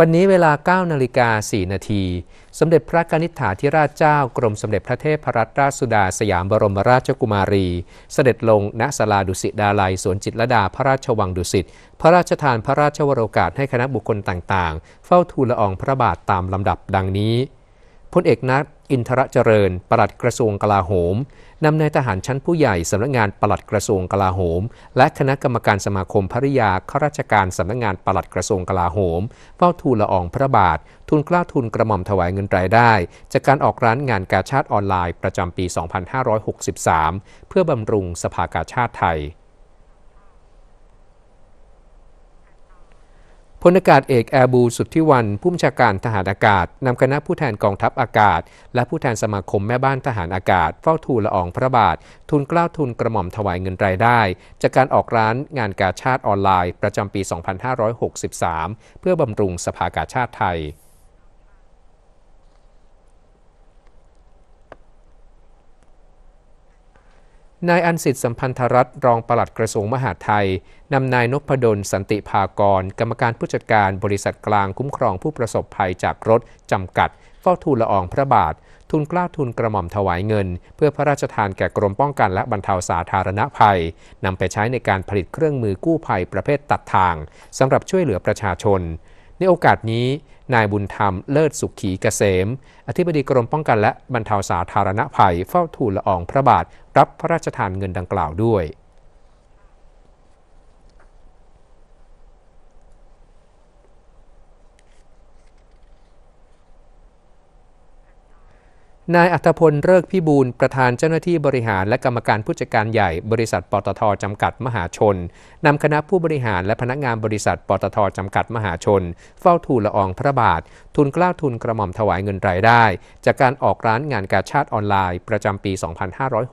วันนี้เวลา9นาฬิกา4นาที สมเด็จพระกนิษฐาธิราชเจ้ากรมสมเด็จพระเทพรัตนราชสุดาสยามบรมราชกุมารี เสด็จลงณศาลาดุสิตดาลัยสวนจิตรดาพระราชวังดุสิต พระราชทานพระราชวโรกาสให้คณะบุคคลต่างๆ เฝ้าทูลละอองพระบาทตามลำดับดังนี้พลเอกนัท อินทรเจริญ ปลัดกระทรวงกลาโหมนำนายทหารชั้นผู้ใหญ่สำนักงานปลัดกระทรวงกลาโหม และคณะกรรมการสมาคมภริยาข้าราชการสำนักงานปลัดกระทรวงกลาโหมเฝ้าทูลละอองพระบาท ทุนกล้าทุนกระหม่อมถวายเงินรายได้ จากการออกร้านงานกาชาติออนไลน์ประจำปี 2563 เพื่อบำรุงสภากาชาติไทย พลอากาศเอกแอร์บูสุทธิวันผู้บัญชาการทหารอากาศนำคณะผู้แทนกองทัพอากาศ และผู้แทนสมาคมแม่บ้านทหารอากาศ เฝ้าทูลละอองพระบาท ทุนกล้าทุนกระหม่อมถวายเงินรายได้ จากการออกร้านงานกาชาติออนไลน์ ประจำปี 2563 เพื่อบำรุงสภากาชาติไทย นายอันสิทธิ์สัมพันธรัตน์รองปลัดกระทรวงมหาดไทย นำนายนพดลสันติภากร กรรมการผู้จัดการบริษัทกลางคุ้มครองผู้ประสบภัยจากรถ จำกัด เฝ้าทูลละอองพระบาท ทุนกล้าทุนกระหม่อมถวายเงิน เพื่อพระราชทานแก่กรมป้องกันและบรรเทาสาธารณภัย นำไปใช้ในการผลิตเครื่องมือกู้ภัยประเภทตัดทางสำหรับช่วยเหลือประชาชน ในโอกาสนี้ นายบุญธรรมเลิศสุขีเกษม อธิบดีกรมป้องกันและบรรเทาสาธารณภัยเฝ้าทูลละอองพระบาท รับพระราชทานเงินดังกล่าวด้วย นายอัธพลเลิกพิบูลประธานเจ้าหน้าที่บริหารและกรรมการผู้จัดการใหญ่บริษัทปตทจำกัดมหาชนนำคณะผู้บริหารและพนักงานบริษัทปตทจำกัดมหาชน เฝ้าทูลละอองพระบาท ทุนกล้าทุนกระหม่อมถวายเงินรายได้ จากการออกร้านงานกาชาติออนไลน์ ประจำปี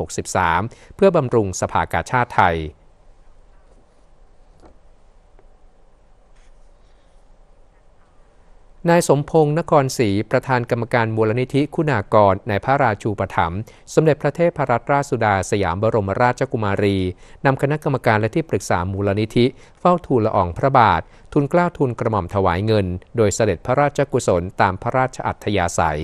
2563 เพื่อบำรุงสภากาชาติไทย นายสมพงษ์นครศรีประธานกรรมการมูลนิธิคุณากรในพระราชูปถัมภ์สมเด็จพระเทพรัตนราชสุดาสยามบรมราชกุมารีนำคณะกรรมการและที่ปรึกษามูลนิธิ เฝ้าทูลละอองพระบาท ทุนกล้าทุนกระหม่อมถวายเงิน โดยเสด็จพระราชกุศลตามพระราชอัธยาศัย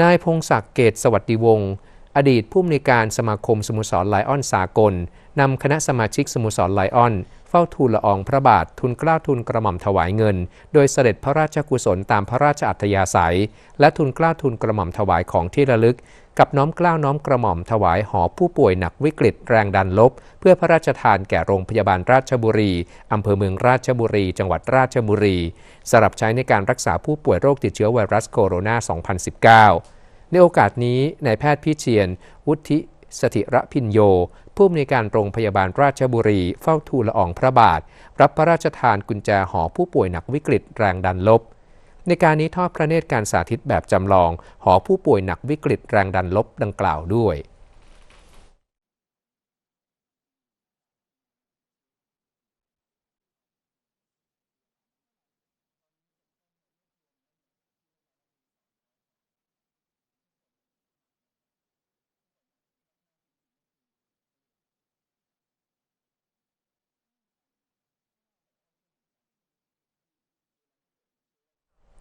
นายพงศักดิ์เกตสวัสดิวงศ์ อดีตผู้อำนวยการสมาคมสโมสรไลออนสากลนำคณะสมาชิกสโมสรไลออน เฝ้าทูลละอองพระบาททุนเกล้าทุนกระหม่อมถวายเงิน โดยเสด็จพระราชกุศลตามพระราชอัธยาศัย และทุนเกล้าทุนกระหม่อมถวายของที่ระลึก กับน้อมเกล้าน้อมกระหม่อมถวายหอผู้ป่วยหนักวิกฤตแรงดันลบ เพื่อพระราชทานแก่โรงพยาบาลราชบุรีอำเภอเมืองราชบุรี จังหวัดราชบุรีสำหรับใช้ในการรักษาผู้ป่วยโรคติดเชื้อไวรัสโคโรนา 2019 ในโอกาสนี้นายแพทย์พิเชียน วุฒิสถิระพินโย ผู้อำนวยการโรงพยาบาลราชบุรี เฝ้าทูลละอองพระบาท รับพระราชทานกุญแจหอผู้ป่วยหนักวิกฤตแรงดันลบ ในการนี้ทอดพระเนตรการสาธิตแบบจำลอง หอผู้ป่วยหนักวิกฤตแรงดันลบดังกล่าวด้วย